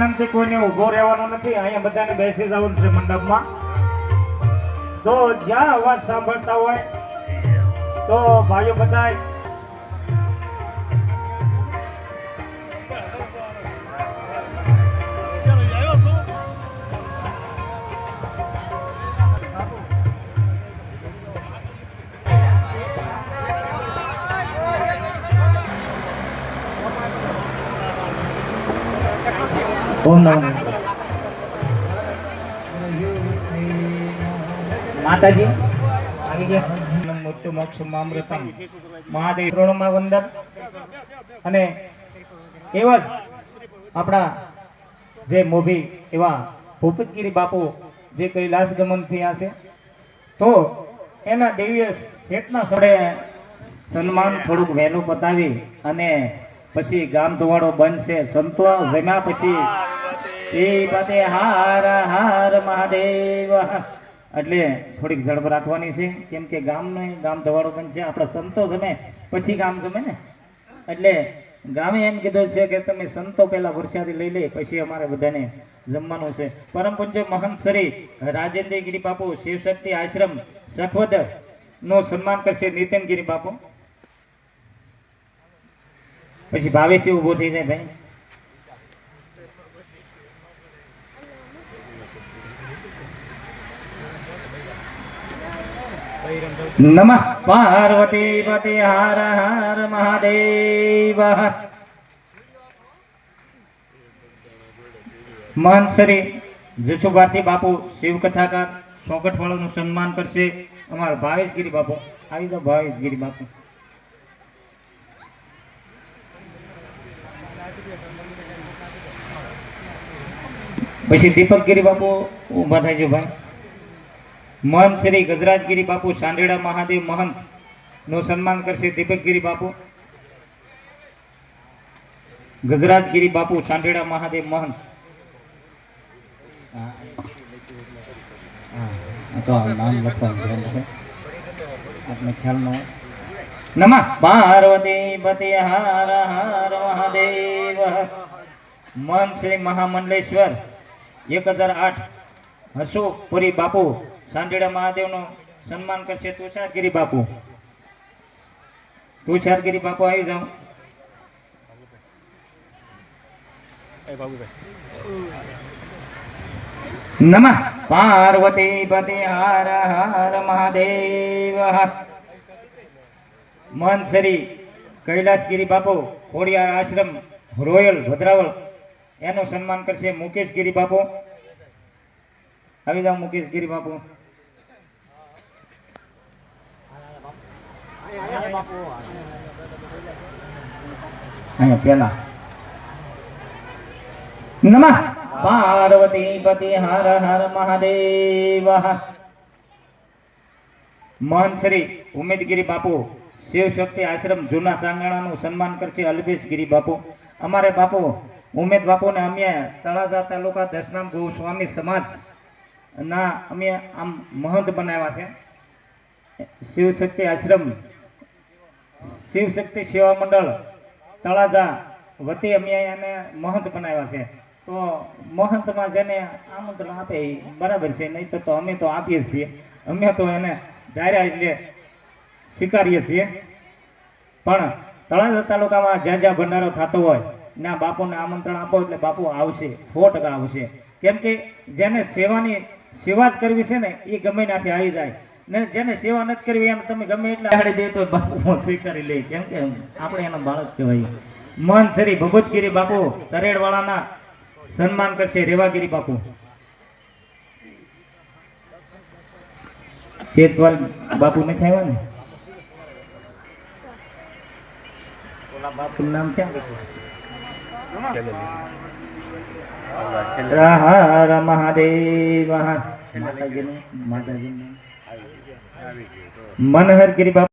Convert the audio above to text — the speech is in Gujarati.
વિનંતી કોઈને ઊભો રહેવાનો નથી. અહીંયા બધાને બેસી જવાનું છે મંડપમાં. તો જ્યાં અવાજ સાંભળતા હોય, તો ભાઈઓ બધા ઓમ નમઃ માતાજી. આવી ગયા મૃત્યુ મોક્ષ મામ્રતમ મહાદેવ ત્રણમાં વંદન. અને એવા જ આપણા જે મોભી, એવા ભૂપતગીરી બાપુ જે કૈલાસ ગમન થયા છે. તો એના દેવીય ચેતના સ્થળે સન્માન થોડુંક વહેલું પતાવી અને પછી ગામ ધોવાડો બનશે સંતો જમ્યા પછી એ પતે હાર હાર મહાદેવ એટલે થોડીક ઝડપ રાખવાની છે, કેમ કે ગામને, ગામ ધવાડો છે, આપણા સંતો ગમે, પછી ગામ ગમે ને. એટલે ગામે એમ કીધું છે કે તમે સંતો પહેલા વરસાદી લઈ લે, પછી અમારે બધાને જમવાનું છે. પરમ પૂજ્ય મહંત શ્રી રાજેન્દ્રગીરી બાપુ, શિવશક્તિ આશ્રમ, સખવદનું સન્માન કરશે નીતિનગીરી બાપુ. પછી ભાવેશી ઊભો થઈ જાય ભાઈ. નમઃ પાર્વતી પતિ હર હર મહાદેવ મહાન શ્રી જસુભારતી બાપુ શિવ કથાકાર સોગઠવાળાનું સન્માન કરશે અમારા ભાવેશગીરી બાપુ, આવી જાઓ ભાવેશગીરી બાપુ. પછી દીપકગીરી બાપુ, ઊભા થાય છે ભાઈ. મહંત શ્રી ગજરાજગીરી બાપુ, સાંડેડા મહાદેવ મહંતનું સન્માન કરશે દીપકગીરી બાપુ. ગજરાજગીરી બાપુ, સાંડેડા મહાદેવ મહંત. તો નમઃ પાર્વતી પતિ હર, હાર મહાદેવ. મન શ્રી મહામંડલેશ્વર, એક હજાર આઠ હસુપુરી બાપુ. સાંડેડા મહાદેવનું સન્માન કરશે તુષારગીરી બાપુ. તુષારગીરી બાપુ આવી જાઓ નમઃ. પાર્વતી પતિ હાર હાર મહાદેવ. મન શ્રી કૈલાસગીરી બાપુ, ખોડિયાર આશ્રમ, રોયલ ભદ્રાવળ એનું સન્માન કરશે મુકેશગીરી બાપુ. આવી જાઓ મુકેશગીરી બાપુ. અહીંયા પેલા નમઃ. પાર્વતી પતિ હર હર મહાદેવ. મહન શ્રી ઉમેદગીરી બાપુ, શિવ શક્તિ આશ્રમ જૂના સાંગાણાનું સન્માન કરશે અલ્પેશગીરી બાપુ. અમારે બાપુ, ઉમેદ બાપુને અમે તળાજા તાલુકા દશનામ ગોસ્વામી સમાજ ના અમે આમ મહંત બનાવ્યા છે. શિવ શક્તિ આશ્રમ શિવ શક્તિ સેવા મંડળ, તળાજા, વતી અમે એને મહંત બનાવ્યા છે. તો મહંતમાં જેને આમંત્રણ આપે એ બરાબર છે, નહીં તો અમે તો આપીએ છીએ. અમે તો એને ધાર્યા એટલે સ્વીકારીએ છીએ. પણ તળાજા તાલુકામાં જ્યાં જ્યાં ભંડારો થતો હોય ના બાપુને આમંત્રણ આપો એટલે બાપુ આવશે, સો આવશે. કેમ કે જેને સેવાની, સેવા જ કરવી છે ને, એ ગમે ત્યાંથી આવી જાય. ને જેને સેવા નથી કરવી એમ તમે ગમે એટલા હાડી દે તો બાપુ સ્વીકારી લે. કેમ કે આપણે એનો બાળક કહેવાય. મન શ્રી ભગવતગીરી બાપુ, તરેડવાળાના સન્માન કરશે રેવાગીરી બાપુ. તેતવાલ બાપુ નથી આવ્યા ને? ઓલા બાપુનું નામ ક્યાં હર મહાદેવ માતાજીનું માતાજીનું મનહર ગિરી બાપુ